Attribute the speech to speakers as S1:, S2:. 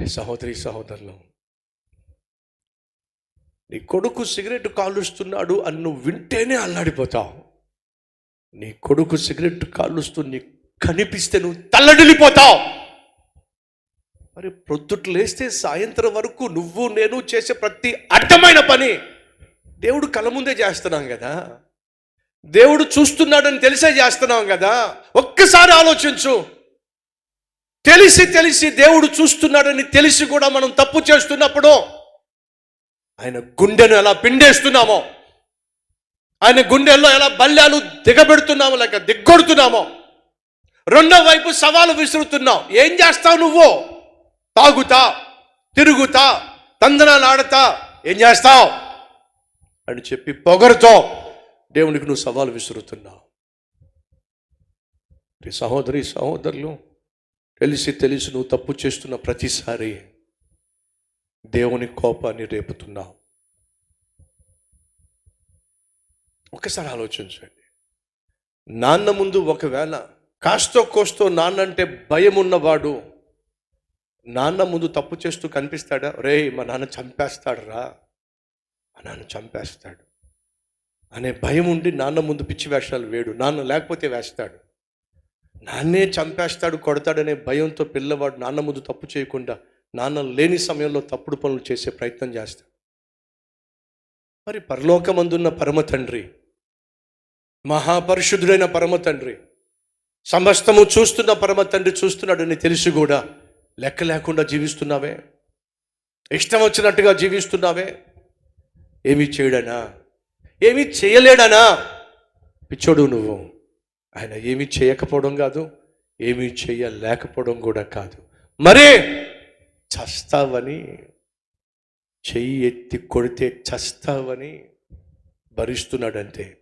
S1: నీ సహోదరి సహోదరులు నీ కొడుకు సిగరెట్ కాలుస్తున్నాడు అని నువ్వు వింటేనే అల్లాడిపోతావు. నీ కొడుకు సిగరెట్ కాలుస్తూ నీ కనిపిస్తే నువ్వు తల్లడిల్లిపోతావు. మరి ప్రొద్దుట్లు లేస్తే సాయంత్రం వరకు నువ్వు నేను చేసే ప్రతి అడ్డమైన పని దేవుడు కళ్ళ ముందే చేస్తున్నాం కదా. దేవుడు చూస్తున్నాడని తెలిసే చేస్తున్నాం కదా. ఒక్కసారి ఆలోచించు. తెలిసి తెలిసి దేవుడు చూస్తున్నాడని తెలిసి కూడా మనం తప్పు చేస్తున్నప్పుడు ఆయన గుండెను ఎలా పిండేస్తున్నామో ఆయన గుండెల్లో ఎలా బల్యాలు దిగబెడుతున్నామో లేక దిగ్గొడుతున్నామో రెండో వైపు సవాలు విసురుతున్నావు. ఏం చేస్తావు నువ్వు? తాగుతా తిరుగుతా తందనాలు ఆడతా. ఏం చేస్తావు? అని చెప్పి పొగరుతో దేవునికి నువ్వు సవాలు విసురుతున్నావు. సహోదరి సహోదరులు తెలిసి తెలిసి నువ్వు తప్పు చేస్తున్న ప్రతిసారి దేవుని కోపాన్ని రేపుతున్నావు. ఒకసారి ఆలోచించండి. నాన్న ముందు ఒకవేళ కాస్తో కోస్తో నాన్న అంటే భయం ఉన్నవాడు నాన్న ముందు తప్పు చేస్తూ కనిపిస్తాడా? రే మా నాన్న చంపేస్తాడు రా మా నాన్న చంపేస్తాడు. అనే భయం ఉండి నాన్న ముందు పిచ్చి వేషాలు వేడు. నాన్న లేకపోతే వేస్తాడు. నాన్నే చంపేస్తాడు కొడతాడనే భయంతో పిల్లవాడు నాన్న ముందు తప్పు చేయకుండా నాన్న లేని సమయంలో తప్పుడు పనులు చేసే ప్రయత్నం చేస్తాడు. మరి పరలోకమందున్న పరమ తండ్రి మహాపరిశుద్ధుడైన పరమ తండ్రి సమస్తము చూస్తున్న పరమ తండ్రి చూస్తున్నాడని తెలిసి కూడా లెక్క లేకుండా జీవిస్తున్నావే? ఇష్టం వచ్చినట్టుగా జీవిస్తున్నావే? ఏమీ చేయడనా? ఏమీ చేయలేడనా? పిచ్చోడు నువ్వు. ఆయన ఏమీ చేయకపోవడం కాదు ఏమీ చేయలేకపోవడం కూడా కాదు. మరే చస్తావని చెయ్యి ఎత్తి కొడితే చస్తావని భరిస్తున్నాడంతే.